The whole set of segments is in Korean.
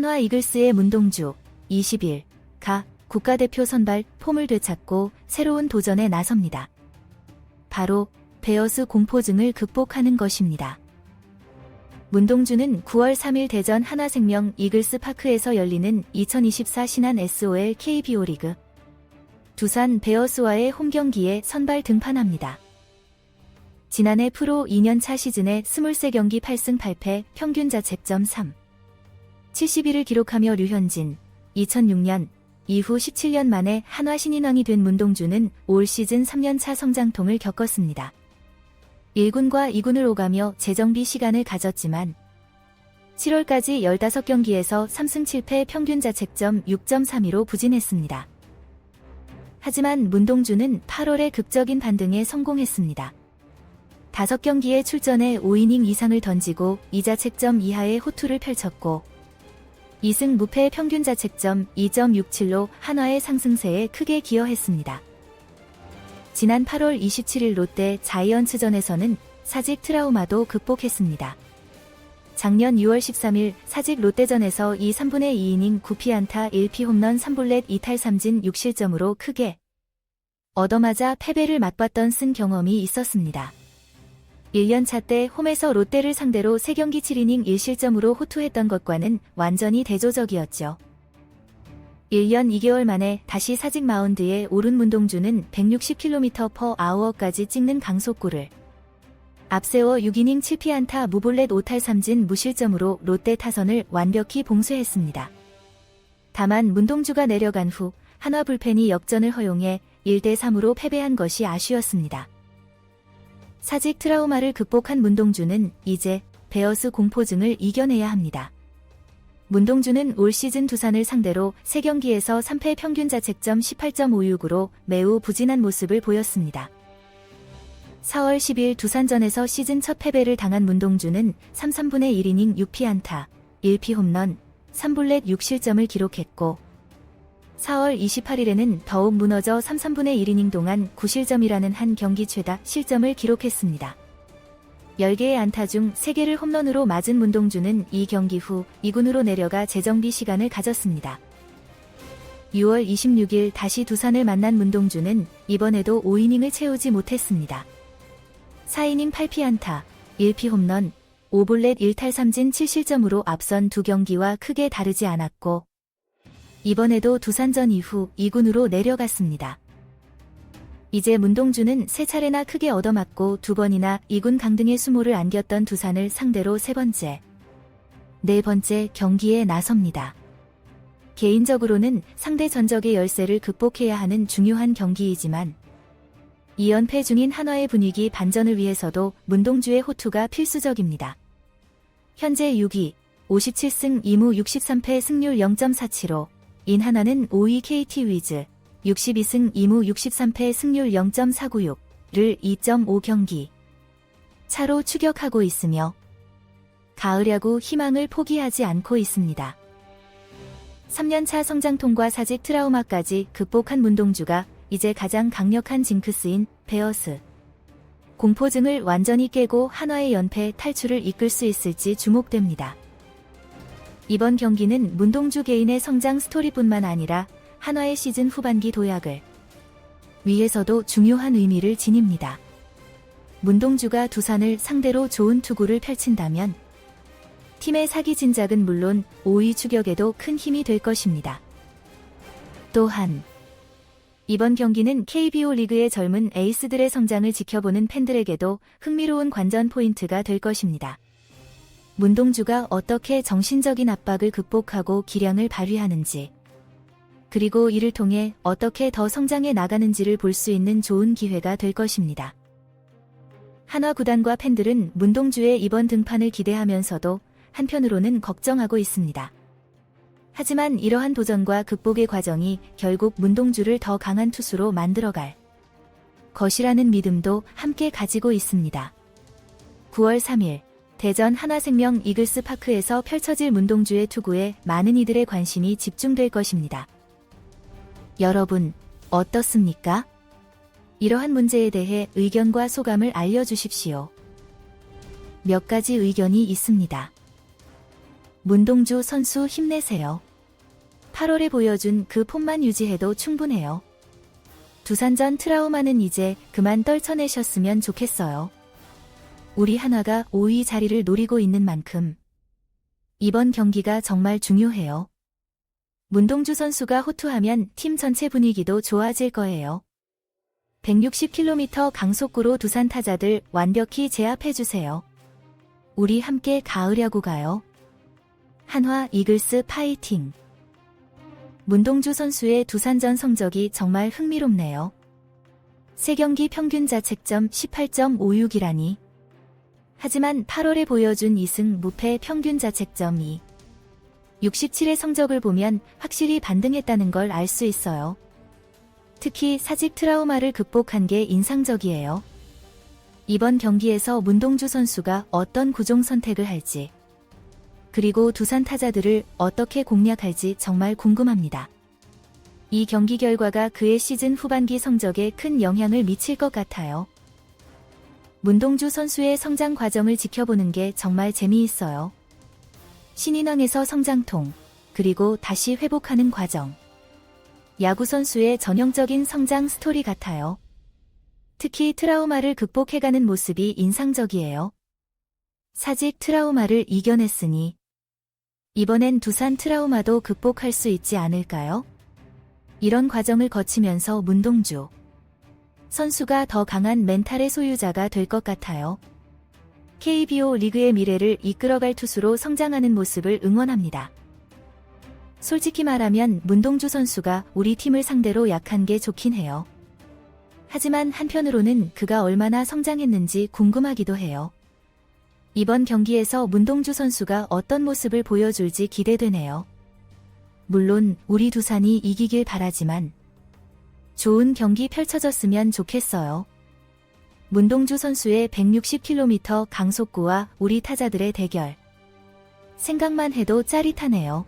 한화 이글스의 문동주 20일 가 국가대표 선발 폼을 되찾고 새로운 도전에 나섭니다. 바로 베어스 공포증을 극복하는 것입니다. 문동주는 9월 3일 대전 하나생명 이글스 파크에서 열리는 2024 신한 SOL KBO 리그 두산 베어스와의 홈 경기에 선발 등판합니다. 지난해 프로 2년차 시즌에 23경기 8승 8패 평균 자책점 3. 71을 기록하며 류현진, 2006년 이후 17년 만에 한화 신인왕이 된 문동주는 올 시즌 3년차 성장통을 겪었습니다. 1군과 2군을 오가며 재정비 시간을 가졌지만 7월까지 15경기에서 3승 7패 평균 자책점 6.32로 부진했습니다. 하지만 문동주는 8월에 극적인 반등에 성공했습니다. 5경기에 출전해 5이닝 이상을 던지고 이자책점 이하의 호투를 펼쳤고 2승 무패 평균 자책점 2.67로 한화의 상승세에 크게 기여했습니다. 지난 8월 27일 롯데 자이언츠전에서는 사직 트라우마도 극복했습니다. 작년 6월 13일 사직 롯데전에서 2 3분의 2이닝 9피안타 1피 홈런 3볼넷 2탈 3진 6실점으로 크게 얻어맞아 패배를 맛봤던 쓴 경험이 있었습니다. 1년차 때 홈에서 롯데를 상대로 3경기 7이닝 1실점으로 호투했던 것과는 완전히 대조적이었죠. 1년 2개월 만에 다시 사직 마운드에 오른 문동주는 160km per hour까지 찍는 강속구를 앞세워 6이닝 7피안타 무볼넷 5탈 3진 무실점으로 롯데 타선을 완벽히 봉쇄했습니다. 다만 문동주가 내려간 후 한화 불펜이 역전을 허용해 1대3으로 패배한 것이 아쉬웠습니다. 사직 트라우마를 극복한 문동주는 이제 베어스 공포증을 이겨내야 합니다. 문동주는 올 시즌 두산을 상대로 3경기에서 3패 평균 자책점 18.56으로 매우 부진한 모습을 보였습니다. 4월 10일 두산전에서 시즌 첫 패배를 당한 문동주는 3 3분의 1이닝 6피안타, 1피 홈런, 3볼넷 6실점을 기록했고 4월 28일에는 더욱 무너져 3 3분의 1이닝 동안 9실점이라는 한 경기 최다 실점을 기록했습니다. 10개의 안타 중 3개를 홈런으로 맞은 문동주는 이 경기 후 2군으로 내려가 재정비 시간을 가졌습니다. 6월 26일 다시 두산을 만난 문동주는 이번에도 5이닝을 채우지 못했습니다. 4이닝 8피안타, 1피 홈런, 5볼넷 1탈 3진 7실점으로 앞선 두 경기와 크게 다르지 않았고 이번에도 두산전 이후 2군으로 내려갔습니다. 이제 문동주는 세 차례나 크게 얻어맞고 두 번이나 2군 강등의 수모를 안겼던 두산을 상대로 세 번째, 네 번째 경기에 나섭니다. 개인적으로는 상대 전적의 열세를 극복해야 하는 중요한 경기이지만 2연패 중인 한화의 분위기 반전을 위해서도 문동주의 호투가 필수적입니다. 현재 6위, 57승 2무 63패 승률 0.47로 인 하나는 5위 KT 위즈, 62승 2무 63패 승률 0.496를 2.5경기 차로 추격하고 있으며 가을 야구 희망을 포기하지 않고 있습니다. 3년차 성장통과 사직 트라우마까지 극복한 문동주가 이제 가장 강력한 징크스인 베어스 공포증을 완전히 깨고 한화의 연패 탈출을 이끌 수 있을지 주목됩니다. 이번 경기는 문동주 개인의 성장 스토리뿐만 아니라 한화의 시즌 후반기 도약을 위해서도 중요한 의미를 지닙니다. 문동주가 두산을 상대로 좋은 투구를 펼친다면 팀의 사기 진작은 물론 5위 추격에도 큰 힘이 될 것입니다. 또한 이번 경기는 KBO 리그의 젊은 에이스들의 성장을 지켜보는 팬들에게도 흥미로운 관전 포인트가 될 것입니다. 문동주가 어떻게 정신적인 압박을 극복하고 기량을 발휘하는지, 그리고 이를 통해 어떻게 더 성장해 나가는지를 볼 수 있는 좋은 기회가 될 것입니다. 한화 구단과 팬들은 문동주의 이번 등판을 기대하면서도 한편으로는 걱정하고 있습니다. 하지만 이러한 도전과 극복의 과정이 결국 문동주를 더 강한 투수로 만들어갈 것이라는 믿음도 함께 가지고 있습니다. 9월 3일 대전 하나생명 이글스 파크에서 펼쳐질 문동주의 투구에 많은 이들의 관심이 집중될 것입니다. 여러분, 어떻습니까? 이러한 문제에 대해 의견과 소감을 알려주십시오. 몇 가지 의견이 있습니다. 문동주 선수 힘내세요. 8월에 보여준 그 폼만 유지해도 충분해요. 두산전 트라우마는 이제 그만 떨쳐내셨으면 좋겠어요. 우리 한화가 5위 자리를 노리고 있는 만큼 이번 경기가 정말 중요해요. 문동주 선수가 호투하면 팀 전체 분위기도 좋아질 거예요. 160km 강속구로 두산 타자들 완벽히 제압해주세요. 우리 함께 야구 가요. 한화 이글스 파이팅! 문동주 선수의 두산전 성적이 정말 흥미롭네요. 3경기 평균 자책점 18.56이라니. 하지만 8월에 보여준 2승 무패 평균 자책점 2. 67의 성적을 보면 확실히 반등했다는 걸 알 수 있어요. 특히 사직 트라우마를 극복한 게 인상적이에요. 이번 경기에서 문동주 선수가 어떤 구종 선택을 할지, 그리고 두산 타자들을 어떻게 공략할지 정말 궁금합니다. 이 경기 결과가 그의 시즌 후반기 성적에 큰 영향을 미칠 것 같아요. 문동주 선수의 성장 과정을 지켜보는 게 정말 재미있어요. 신인왕에서 성장통, 그리고 다시 회복하는 과정. 야구 선수의 전형적인 성장 스토리 같아요. 특히 트라우마를 극복해가는 모습이 인상적이에요. 사직 트라우마를 이겨냈으니 이번엔 두산 트라우마도 극복할 수 있지 않을까요? 이런 과정을 거치면서 문동주 선수가 더 강한 멘탈의 소유자가 될 것 같아요. KBO 리그의 미래를 이끌어갈 투수로 성장하는 모습을 응원합니다. 솔직히 말하면 문동주 선수가 우리 팀을 상대로 약한 게 좋긴 해요. 하지만 한편으로는 그가 얼마나 성장했는지 궁금하기도 해요. 이번 경기에서 문동주 선수가 어떤 모습을 보여줄지 기대되네요. 물론 우리 두산이 이기길 바라지만 좋은 경기 펼쳐졌으면 좋겠어요. 문동주 선수의 160km 강속구와 우리 타자들의 대결. 생각만 해도 짜릿하네요.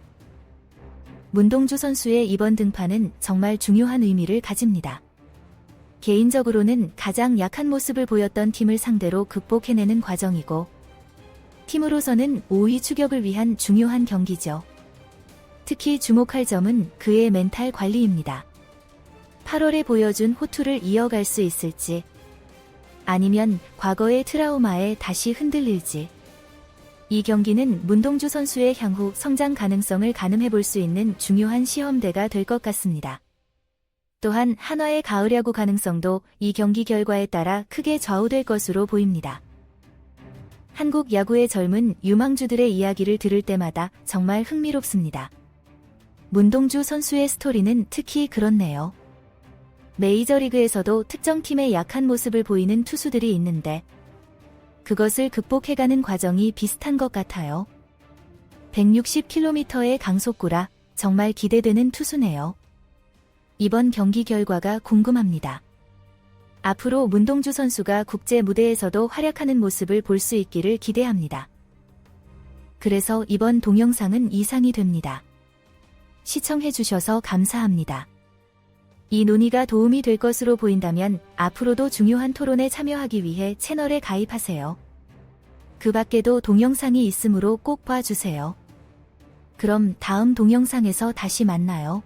문동주 선수의 이번 등판은 정말 중요한 의미를 가집니다. 개인적으로는 가장 약한 모습을 보였던 팀을 상대로 극복해내는 과정이고, 팀으로서는 5위 추격을 위한 중요한 경기죠. 특히 주목할 점은 그의 멘탈 관리입니다. 8월에 보여준 호투를 이어갈 수 있을지, 아니면 과거의 트라우마에 다시 흔들릴지. 이 경기는 문동주 선수의 향후 성장 가능성을 가늠해 볼 수 있는 중요한 시험대가 될 것 같습니다. 또한 한화의 가을 야구 가능성도 이 경기 결과에 따라 크게 좌우될 것으로 보입니다. 한국 야구의 젊은 유망주들의 이야기를 들을 때마다 정말 흥미롭습니다. 문동주 선수의 스토리는 특히 그렇네요. 메이저리그에서도 특정 팀의 약한 모습을 보이는 투수들이 있는데 그것을 극복해가는 과정이 비슷한 것 같아요. 160km의 강속구라 정말 기대되는 투수네요. 이번 경기 결과가 궁금합니다. 앞으로 문동주 선수가 국제 무대에서도 활약하는 모습을 볼 수 있기를 기대합니다. 그래서 이번 동영상은 이상이 됩니다. 시청해주셔서 감사합니다. 이 논의가 도움이 될 것으로 보인다면 앞으로도 중요한 토론에 참여하기 위해 채널에 가입하세요. 그 밖에도 동영상이 있으므로 꼭 봐주세요. 그럼 다음 동영상에서 다시 만나요.